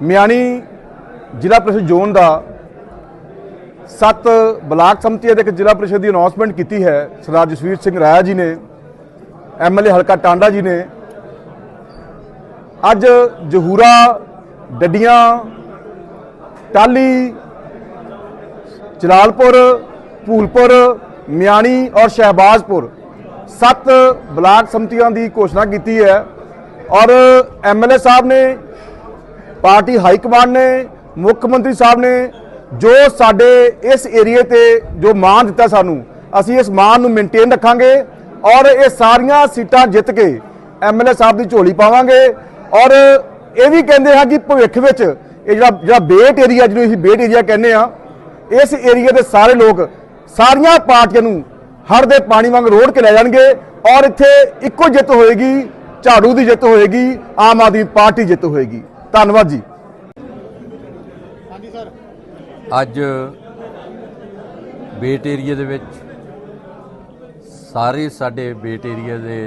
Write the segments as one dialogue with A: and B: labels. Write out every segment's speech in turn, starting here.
A: ਮਿਆਣੀ ਜ਼ਿਲ੍ਹਾ ਪ੍ਰੀਸ਼ਦ ਜ਼ੋਨ ਦਾ ਸੱਤ ਬਲਾਕ ਸਮਤੀ ਦੇ ਇੱਕ ਜ਼ਿਲ੍ਹਾ ਪ੍ਰੀਸ਼ਦ ਦੀ ਅਨਾਉਂਸਮੈਂਟ ਕੀਤੀ ਹੈ, ਸਰਦਾਰ ਜਸਵੀਰ ਸਿੰਘ ਰਾਇਆ ਜੀ ਨੇ ਐਮਐਲਏ ਹਲਕਾ ਟਾਂਡਾ ਜੀ ਨੇ। ਅੱਜ ਜਹੂਰਾ, ਡੱਡੀਆਂ ਟਾਲੀ ਜਲਾਲਪੁਰ, ਭੂਲਪੁਰ, ਮਿਆਣੀ ਔਰ ਸ਼ਹਿਬਾਜ਼ਪੁਰ ਸੱਤ ਬਲਾਕ ਸਮਤੀਆਂ ਦੀ ਘੋਸ਼ਣਾ ਕੀਤੀ ਹੈ ਔਰ ਐਮਐਲਏ ਸਾਹਿਬ ਨੇ ਪਾਰਟੀ ਹਾਈ ਕਮਾਂਡ ਨੇ, ਮੁੱਖ ਮੰਤਰੀ ਸਾਹਿਬ ਨੇ, ਜੋ ਸਾਡੇ ਇਸ ਏਰੀਏ ਤੇ ਜੋ ਮਾਣ ਦਿੱਤਾ ਸਾਨੂੰ, ਅਸੀਂ ਇਸ ਮਾਣ ਨੂੰ ਮੇਨਟੇਨ ਰੱਖਾਂਗੇ ਔਰ ਇਹ ਸਾਰੀਆਂ ਸੀਟਾਂ ਜਿੱਤ ਕੇ ਐਮਐਲਏ ਸਾਹਿਬ ਦੀ ਝੋਲੀ ਪਾਵਾਂਗੇ ਔਰ ਇਹ ਵੀ ਕਹਿੰਦੇ ਹਾਂ ਕਿ ਭਵਿੱਖ ਵਿੱਚ ਇਹ ਜਿਹੜਾ ਜਿਹੜਾ ਬੇਟ ਏਰੀਆ ਜਿਹਨੂੰ ਅਸੀਂ ਬੇਟ ਏਰੀਆ ਕਹਿੰਦੇ ਆ ਇਸ ਏਰੀਆ ਦੇ ਸਾਰੇ ਲੋਕ ਸਾਰੀਆਂ ਪਾਰਟੀਆਂ ਨੂੰ ਹੜ ਦੇ ਪਾਣੀ ਵਾਂਗ ਰੋੜ ਕੇ ਲੈ ਜਾਣਗੇ ਔਰ ਇੱਥੇ ਇੱਕੋ ਜਿੱਤ ਹੋਏਗੀ, ਝਾੜੂ ਦੀ ਜਿੱਤ ਹੋਏਗੀ, ਆਮ ਆਦਮੀ ਪਾਰਟੀ ਜਿੱਤ ਹੋਏਗੀ। ਧੰਨਵਾਦ ਜੀ।
B: ਅੱਜ ਬੇਟ ਏਰੀਆ ਦੇ ਵਿੱਚ ਸਾਰੇ ਸਾਡੇ ਬੇਟ ਏਰੀਆ ਦੇ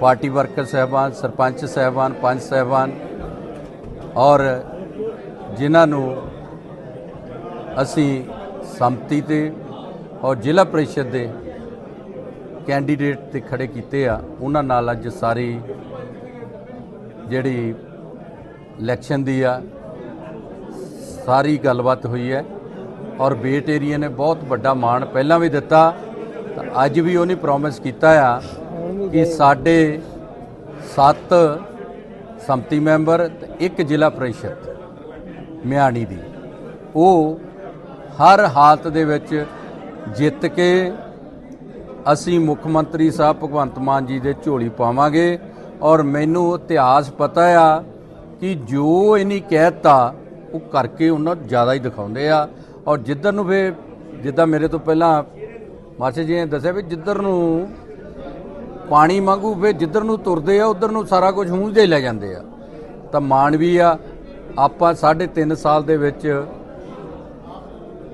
B: ਪਾਰਟੀ ਵਰਕਰ ਸਹਿਬਾਨ ਸਰਪੰਚ ਸਹਿਬਾਨ ਪੰਚ ਸਹਿਬਾਨ ਔਰ ਜਿਨ੍ਹਾਂ ਨੂੰ ਅਸੀਂ ਸੰਮਤੀ ਤੇ ਔਰ ਜ਼ਿਲ੍ਹਾ ਪ੍ਰੀਸ਼ਦ ਦੇ ਕੈਂਡੀਡੇਟ ਤੇ ਖੜੇ ਕੀਤੇ ਆ ਉਹਨਾਂ ਨਾਲ ਅੱਜ ਸਾਰੀ ਜਿਹੜੀ ਇਲੈਕਸ਼ਨ ਦੀ ਆ, ਸਾਰੀ ਗੱਲਬਾਤ ਹੋਈ ਹੈ ਔਰ ਬੇਟ ਏਰੀਆ ਨੇ ਬਹੁਤ ਵੱਡਾ ਮਾਣ ਪਹਿਲਾਂ ਵੀ ਦਿੱਤਾ, ਤਾਂ ਅੱਜ ਵੀ ਉਹਨੇ ਪ੍ਰੋਮਿਸ ਕੀਤਾ ਆ ਕਿ ਸਾਡੇ 7 ਸੰਮਤੀ ਮੈਂਬਰ ਤੇ ਇੱਕ ਜ਼ਿਲ੍ਹਾ ਪ੍ਰੀਸ਼ਦ ਮਿਆਣੀ ਦੀ, ਉਹ ਹਰ ਹਾਲਤ ਦੇ ਵਿੱਚ ਜਿੱਤ ਕੇ ਅਸੀਂ ਮੁੱਖ ਮੰਤਰੀ ਸਾਹਿਬ ਭਗਵੰਤ ਮਾਨ ਜੀ ਦੇ ਝੋਲੀ ਪਾਵਾਂਗੇ। ਔਰ ਮੈਨੂੰ ਇਤਿਹਾਸ ਪਤਾ ਆ ਕਿ ਜੋ ਇਹਨੀ ਕਹਿਤਾ, ਉਹ ਕਰਕੇ ਉਹਨਾਂ ਜ਼ਿਆਦਾ ਹੀ ਦਿਖਾਉਂਦੇ ਆ। ਔਰ ਜਿੱਧਰ ਨੂੰ ਫੇ ਜਿੱਦਾਂ ਮੇਰੇ ਤੋਂ ਪਹਿਲਾਂ ਮਾਸਟਰ ਜੀ ਨੇ ਦੱਸਿਆ ਵੀ ਜਿੱਧਰ ਨੂੰ ਪਾਣੀ ਮੰਗੂ ਫੇ ਜਿੱਧਰ ਨੂੰ ਤੁਰਦੇ ਆ, ਉਧਰ ਨੂੰ ਸਾਰਾ ਕੁਝ ਹੂੰਝਦੇ ਹੀ ਲੈ ਜਾਂਦੇ ਆ। ਤਾਂ ਮਾਣ ਵੀ ਆ, ਆਪਾਂ ਸਾਢੇ ਤਿੰਨ ਸਾਲ ਦੇ ਵਿੱਚ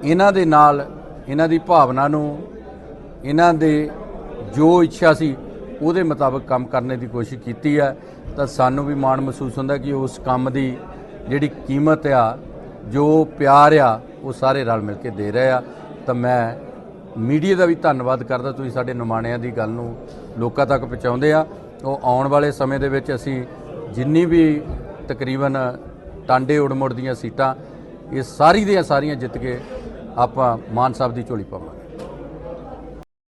B: ਇਹਨਾਂ ਦੇ ਨਾਲ, ਇਹਨਾਂ ਦੀ ਭਾਵਨਾ ਨੂੰ, ਇਹਨਾਂ ਦੇ ਜੋ ਇੱਛਾ ਸੀ ਉਹਦੇ ਮੁਤਾਬਕ ਕੰਮ ਕਰਨ ਦੀ ਕੋਸ਼ਿਸ਼ ਕੀਤੀ ਹੈ ਤਾਂ ਸਾਨੂੰ ਵੀ ਮਾਣ ਮਹਿਸੂਸ ਹੁੰਦਾ ਕਿ ਉਸ ਕੰਮ ਦੀ ਜਿਹੜੀ ਕੀਮਤ ਆ, ਜੋ ਪਿਆਰ ਆ, ਉਹ ਸਾਰੇ ਰਲ ਮਿਲ ਕੇ ਦੇ ਰਹੇ ਆ। ਤਾਂ ਮੈਂ ਮੀਡੀਆ ਦਾ ਵੀ ਧੰਨਵਾਦ ਕਰਦਾ, ਤੁਸੀਂ ਸਾਡੇ ਨਿਮਾਣਿਆਂ ਦੀ ਗੱਲ ਨੂੰ ਲੋਕਾਂ ਤੱਕ ਪਹੁੰਚਾਉਂਦੇ ਆ। ਉਹ ਆਉਣ ਵਾਲੇ ਸਮੇਂ ਦੇ ਵਿੱਚ ਅਸੀਂ ਜਿੰਨੀ ਵੀ ਤਕਰੀਬਨ ਟਾਂਡੇ ਉੜਮੁੜ ਦੀਆਂ ਸੀਟਾਂ, ਇਹ ਸਾਰੀ ਦੀਆਂ ਸਾਰੀਆਂ ਜਿੱਤ ਕੇ ਆਪਾਂ ਮਾਨ ਸਾਹਿਬ ਦੀ ਝੋਲੀ ਪਾਵਾਂਗੇ।